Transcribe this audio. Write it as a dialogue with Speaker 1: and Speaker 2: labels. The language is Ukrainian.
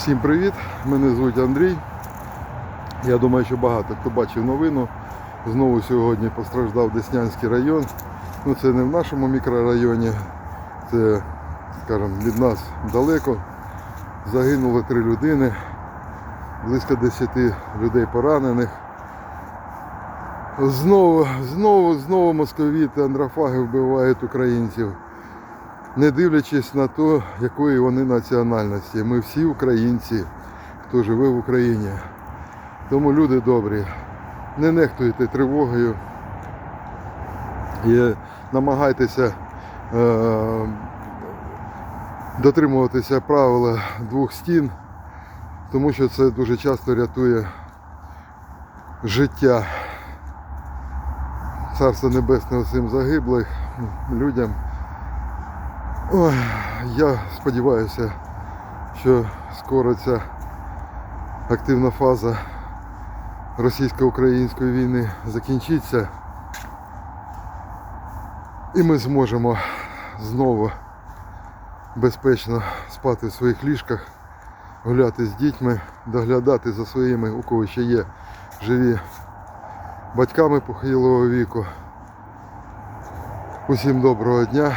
Speaker 1: Всім привіт! Мене звуть Андрій. Я думаю, що багато хто бачив новину. Знову сьогодні постраждав Деснянський район. Ну це не в нашому мікрорайоні, це, скажімо, від нас далеко. Загинуло три людини, близько 10 людей поранених. Знову, знову, знову московіти, андрофаги вбивають українців не дивлячись на те, якої вони національності. Ми всі українці, хто живе в Україні. Тому люди добрі, не нехтуйте тривогою і намагайтеся е, дотримуватися правила двох стін, тому що це дуже часто рятує життя. Царство Небесне усім загиблих людям. Ой, я сподіваюся, що скоро ця активна фаза російсько-української війни закінчиться. І ми зможемо знову безпечно спати в своїх ліжках, гуляти з дітьми, доглядати за своїми, у кого ще є живі батьками похилого віку. Усім доброго дня.